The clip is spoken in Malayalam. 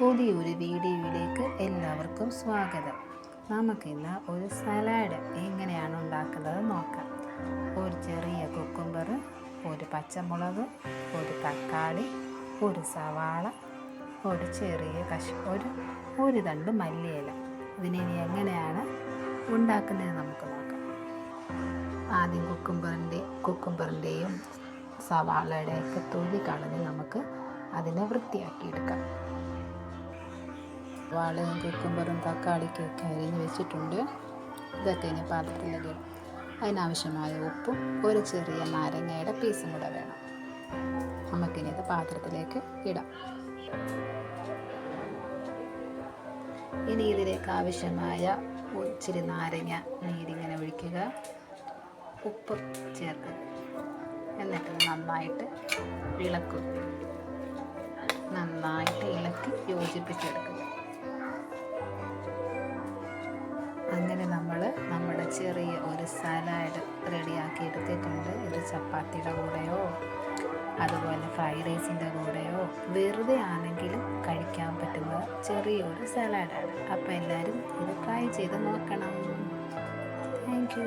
പുതിയൊരു വീഡിയോയിലേക്ക് എല്ലാവർക്കും സ്വാഗതം. നമുക്കിന്ന് ഒരു സലാഡ് എങ്ങനെയാണ് ഉണ്ടാക്കുന്നത് നോക്കാം. ഒരു ചെറിയ കുക്കുംബർ ഒരു പച്ചമുളക് ഒരു തക്കാളി ഒരു സവാള ഒരു ചെറിയ കശ് ഒരു ഒരു തണ്ട് മല്ലിയില. ഇതിനെ എങ്ങനെയാണ് ഉണ്ടാക്കുന്നത് നമുക്ക് നോക്കാം. ആദ്യം കുക്കുംബറിന്റെ കുക്കുംബറിന്റെയും സവാളയുടെയൊക്കെ തൊലി കളഞ്ഞ് നമുക്ക് അതിനെ വൃത്തിയാക്കിയെടുക്കാം. വാളയും കുക്കുംബറും തക്കാളിക്കൊക്കെ അരിഞ്ഞ് വെച്ചിട്ടുണ്ട്. ഇതൊക്കെ ഇനി പാത്രത്തിലേക്ക് അതിനാവശ്യമായ ഉപ്പും ഒരു ചെറിയ നാരങ്ങയുടെ പീസും കൂടെ വേണം. നമുക്കിനി ഇത് പാത്രത്തിലേക്ക് ഇടാം. ഇനി ഇതിലേക്ക് ആവശ്യമായ ഇച്ചിരി നാരങ്ങ നീരിങ്ങനെ ഒഴിക്കുക. ഉപ്പ് ചേർക്കുക. എന്നിട്ട് നന്നായിട്ട് ഇളക്കും. നന്നായിട്ട് ഇളക്കി യോജിപ്പിച്ചെടുക്കുക. അങ്ങനെ നമ്മൾ നമ്മുടെ ചെറിയ ഒരു സലാഡ് റെഡിയാക്കി എടുത്തിട്ടുണ്ട്. ഇത് ചപ്പാത്തിയുടെ കൂടെയോ അതുപോലെ ഫ്രൈഡ് റൈസിന്റെ കൂടെയോ വെറുതെ ആണെങ്കിലും കഴിക്കാൻ പറ്റുന്ന ചെറിയൊരു സലാഡാണ് അപ്പോൾ എല്ലാവരും ഇത് ട്രൈ ചെയ്ത് നോക്കണം. താങ്ക്